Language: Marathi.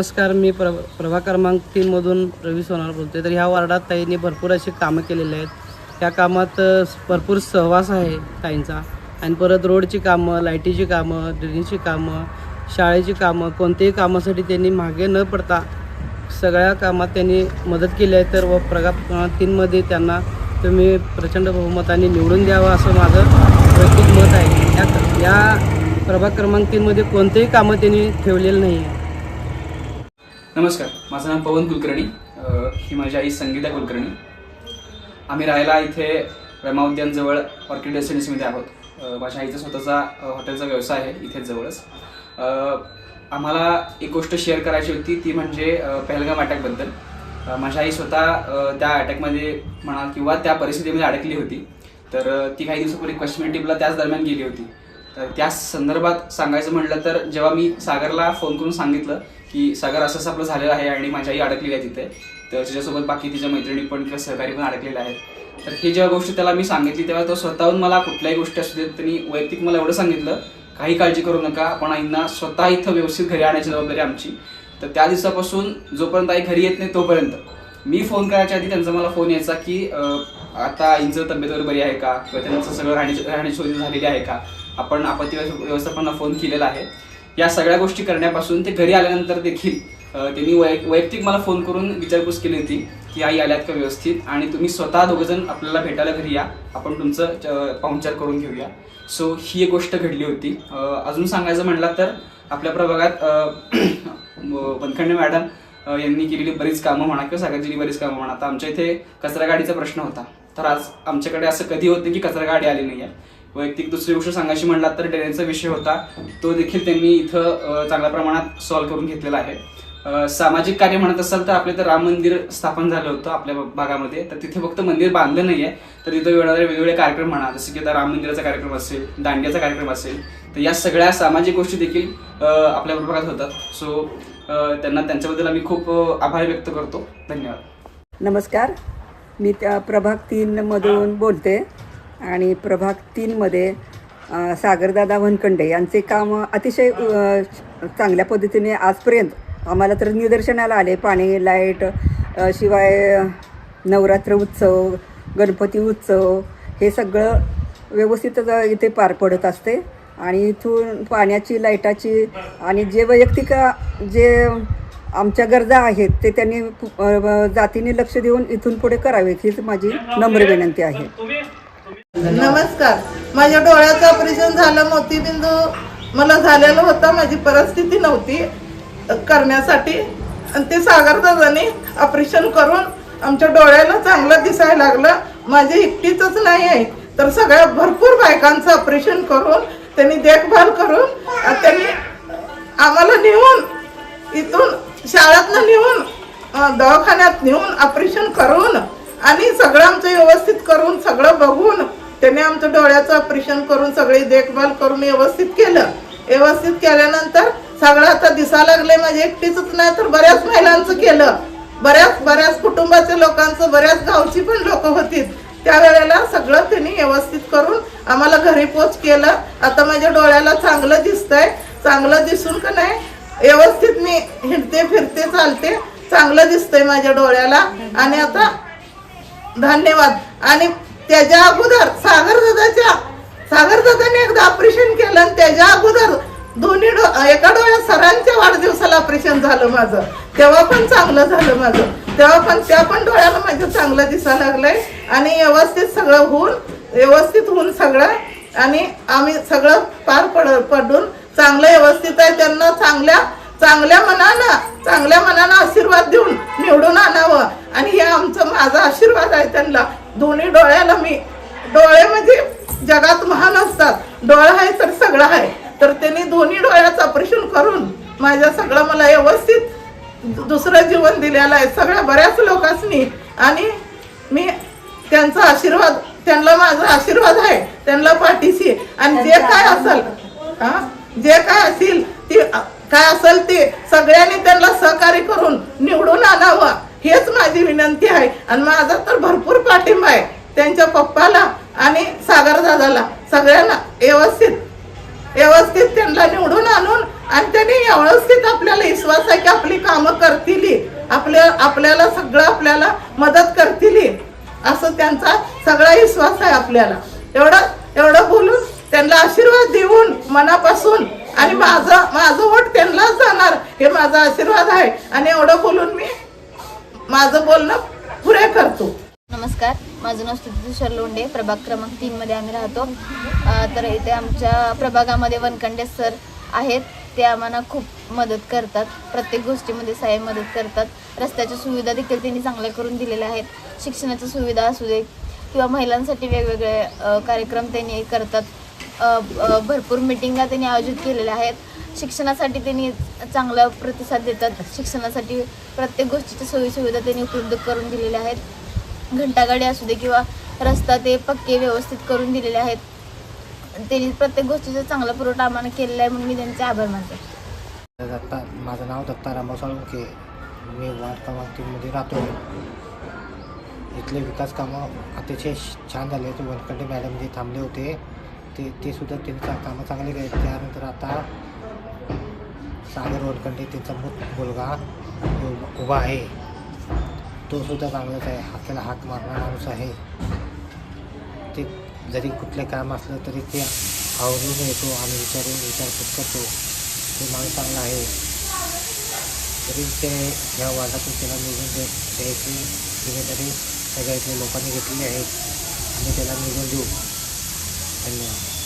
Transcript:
नमस्कार मी प्र प्रभा क्रमांक तीनमधून रवी सोनार बोलतोय. तर ह्या वार्डात ताईंनी भरपूर अशी कामं केलेली आहेत. त्या कामात भरपूर सहवास आहे ताईंचा. आणि परत रोडची कामं लाईटीची कामं ड्रेनेजची कामं शाळेची कामं कोणत्याही कामासाठी त्यांनी मागे न पडता सगळ्या कामात त्यांनी मदत केली आहे. तर व प्रभा तीनमध्ये त्यांना तुम्ही प्रचंड बहुमताने निवडून द्यावं असं माझं वैयक्तिक मत आहे. या या प्रभाग क्रमांक तीनमध्ये कोणतेही कामं त्यांनी ठेवलेलं नाही आहे नमस्कार माझं नाव पवन कुलकर्णी ही माझी आई संगीता कुलकर्णी. आम्ही राहायला इथे रमा उद्यानजवळ ऑर्किड रेसिडेन्सीमध्ये आहोत. माझ्या आईचा स्वतःचा हॉटेलचा व्यवसाय आहे इथेच जवळच. आम्हाला एक गोष्ट शेअर करायची होती ती म्हणजे पहलगाम अटॅकबद्दल माझ्या आई स्वतः त्या अटॅकमध्ये म्हणा किंवा त्या परिस्थितीमध्ये अडकली होती. तर ती काही दिवसापूर्वी कश्मीर टीपला त्याच दरम्यान गेली होती. तर त्या संदर्भात सांगायचं म्हटलं तर जेव्हा मी सागरला फोन करून सांगितलं की सागर असं असं आपलं झालेलं आहे आणि माझी आई अडकलेली आहे तिथे तर तिच्यासोबत बाकी तिच्या मैत्रिणी पण किंवा सहकारी पण अडकलेल्या आहेत. तर हे जेव्हा गोष्टी त्याला मी सांगितली तेव्हा तो स्वतःहून मला कुठल्याही गोष्टी असू देत त्यांनी वैयक्तिक मला एवढं सांगितलं काही काळजी करू नका आपण आईंना स्वतः इथं व्यवस्थित घरी आणायची जबाबदारी आमची. तर त्या दिवसापासून जोपर्यंत आई घरी येत नाही तोपर्यंत. मी फोन करायच्या आधी त्यांचा मला फोन यायचा की आता आईंचं तब्येत वगैरे बरी आहे का? किंवा त्यांचं सगळं राहण्याची राहण्याची सोयी झालेली आहे का? आपण आपत्ती व्यवस्थापनाला फोन केलेला आहे. या सगळ्या गोष्टी करण्यापासून ते घरी आल्यानंतर देखील त्यांनी वै- वैयक्तिक मला फोन करून विचारपूस केली होती की आई आल्यात का व्यवस्थित? आणि तुम्ही स्वतः दोघंजण आपल्याला भेटायला घरी या. आपण तुमचं पाहुणचार करून घेऊया. सो ही एक गोष्ट घडली होती. अजून सांगायचं म्हटलं तर आपल्या प्रभागात अं, मॅडम यांनी केलेली बरीच कामं म्हणा किंवा सागरजीनी बरीच कामं म्हणा. आता आमच्या इथे कचरा गाडीचा प्रश्न होता. तर आज आमच्याकडे असं कधी होतं की कचरा गाडी आली नाही आहे वैयक्तिक दुसरी गोष्ट सांगायची म्हणला तर ड्रेनेजचा विषय होता. तो देखील त्यांनी इथं चांगल्या प्रमाणात सॉल्व्ह करून घेतलेला आहे. सामाजिक कार्य म्हणत असाल तर आपल्या इथं राम मंदिर स्थापन झालं होतं आपल्या भागामध्ये. तर तिथे फक्त मंदिर बांधलं नाहीये. तर तिथं वेगवेगळे वेगवेगळे कार्यक्रम म्हणा जसं की आता राम मंदिराचा कार्यक्रम असेल दांडियाचा कार्यक्रम असेल तर या सगळ्या सामाजिक गोष्टी देखील आपल्या प्रभागात होतात. सो त्यांना त्यांच्याबद्दल आम्ही खूप आभार व्यक्त करतो. धन्यवाद. नमस्कार. मी त्या प्रभाग तीनमधून बोलते. आणि प्रभाग तीनमध्ये सागरदादा वनखंडे यांचे काम अतिशय चांगल्या पद्धतीने आजपर्यंत आम्हाला तर निदर्शनाला आले. पाणी लाइट शिवाय नवरात्र उत्सव गणपती उत्सव हे सगळं व्यवस्थितच इथे पार पडत असते. आणि इथून पाण्याची लाईटाची आणि जे वैयक्तिक जे आमच्या गरजा आहेत ते त्यांनी जातीने लक्ष देऊन इथून पुढे करावेत हीच माझी नम्र विनंती आहे. नमस्कार. माझ्या डोळ्याचं ऑपरेशन झालं मोतीबिंदू मला झालेलं होतं. माझी परिस्थिती नव्हती करण्यासाठी. आणि ते सागरदाजाने ऑपरेशन करून आमच्या डोळ्याला चांगलं दिसायला लागलं. माझे एकटीचंच नाही आहे. तर सगळ्या भरपूर बायकांचं ऑपरेशन करून त्यांनी देखभाल करून त्यांनी आम्हाला नेऊन इथून शाळेतनं नेऊन दवाखान्यात नेऊन ऑपरेशन करून आणि सगळं आमचं व्यवस्थित करून सगळं बघून त्याने आमचं डोळ्याचं ऑपरेशन करून सगळी देखभाल करून व्यवस्थित केलं. व्यवस्थित केल्यानंतर सगळं आता दिसा लागले माझे एकटीच नाही तर बऱ्याच महिलांचं केलं. बऱ्याच बऱ्याच कुटुंबाच्या लोकांचं बऱ्याच गावची पण लोक होती त्यावेळेला सगळं त्यांनी व्यवस्थित करून आम्हाला घरी पोच केलं. आता माझ्या डोळ्याला चांगलं दिसतंय. चांगलं दिसून का नाही? व्यवस्थित मी हिंडते फिरते चालते. चांगलं दिसतंय माझ्या डोळ्याला. आणि आता धन्यवाद. आणि त्याच्या अगोदर सागर दादाच्या सागर दादाने एकदा ऑपरेशन केलं आणि त्याच्या अगोदर दोन्ही डो एका डोळ्यात सरांच्या वाढदिवसाला ऑपरेशन झालं माझं. तेव्हा पण चांगलं झालं माझं. तेव्हा पण त्या पण डोळ्याला माझं चांगलं दिसायला लागलंय. आणि व्यवस्थित सगळं होऊन व्यवस्थित होऊन सगळं आणि आम्ही सगळं पार पड पडून चांगलं व्यवस्थित आहे. त्यांना चांगल्या चांगल्या मनानं चांगल्या मनानं आशीर्वाद देऊन निवडून आणावं. आणि हे आमचं माझा आशीर्वाद आहे त्यांना. दोन्ही डोळ्याला मी डोळे म्हणजे जगात महान असतात. डोळा आहे तर सगळं आहे. तर त्यांनी दोन्ही डोळ्याचं ऑपरेशन करून माझ्या सगळं मला व्यवस्थित दुसरं जीवन दिलेलं आहे. सगळ्या बऱ्याच लोकांनी आणि मी त्यांचा आशीर्वाद त्यांना माझा आशीर्वाद आहे. त्यांना पाठीशी. आणि जे काय असेल हा? जे काय असेल ते काय असेल ते सगळ्यांनी त्यांना सहकार्य करून निवडून आणावं. हेच माझी विनंती आहे. आणि माझा तर भरपूर पाठिंबा आहे त्यांच्या पप्पाला आणि सागर दादाला. सगळ्यांना व्यवस्थित व्यवस्थित त्यांना निवडून आणून आणि त्यांनी व्यवस्थित आपल्याला विश्वास आहे की आपली कामं करतील. आपल्या आपल्याला सगळं आपल्याला मदत करतील. असं त्यांचा सगळा विश्वास आहे आपल्याला. एवढं एवढं बोलून त्यांना आशीर्वाद देऊन मनापासून आणि माझं माझं वोट त्यांनाच जाणार हे माझा आशीर्वाद आहे. आणि एवढं बोलून मी माझं बोलणं पुरे करतो. नमस्कार माझं नाव तुषार लोंडे प्रभाग क्रमांक तीनमध्ये आम्ही राहतो. तर इथे आमच्या प्रभागामध्ये वनकंडे सर आहेत. ते आम्हाला खूप मदत करतात. प्रत्येक गोष्टीमध्ये सहाय्य मदत करतात. रस्त्याच्या सुविधा देखील त्यांनी चांगल्या करून दिलेल्या आहेत. शिक्षणाच्या सुविधा असू दे किंवा महिलांसाठी वेगवेगळे कार्यक्रम त्यांनी करतात. भरपूर मिटिंगा त्यांनी आयोजित केलेल्या आहेत. शिक्षणासाठी त्यांनी चांगला प्रतिसाद देतात. शिक्षणासाठी प्रत्येक गोष्टीच्या सोयीसुविधा त्यांनी उपलब्ध करून दिलेल्या आहेत. घंटागाडी असू दे किंवा रस्ता ते पक्के व्यवस्थित करून दिलेले आहेत. त्यांनी प्रत्येक गोष्टीचा चांगला पुरवठा आम्हाला केलेला आहे म्हणून मी त्यांचे आभार मानते. दत्ता माझं नाव दत्ता रामभाऊ साळुंके मी वार्ड राहतो. इथले विकास कामं अतिशय छान झाले आहेत. वनखंडे मॅडम जे थांबले होते ते ते सुद्धा त्यांचा कामं चांगली केले त्यानंतर आता सागर वनखंडे त्याचा मूत मुलगा उभा आहे. तो सुद्धा चांगलाच आहे. आपल्याला हाक मारणारा माणूस आहे. ते जरी कुठले काम असलं तरी ते आवडून येतो आणि विचारून विचारपूस करतो. ते माणूस चांगला आहे. तरी ते ह्या वार्डातून त्याला निवडून दे द्यायची जिम्मेदारी सगळ्या इथल्या लोकांनी घेतलेली आहे. आणि त्याला निवडून देऊ. धन्यवाद.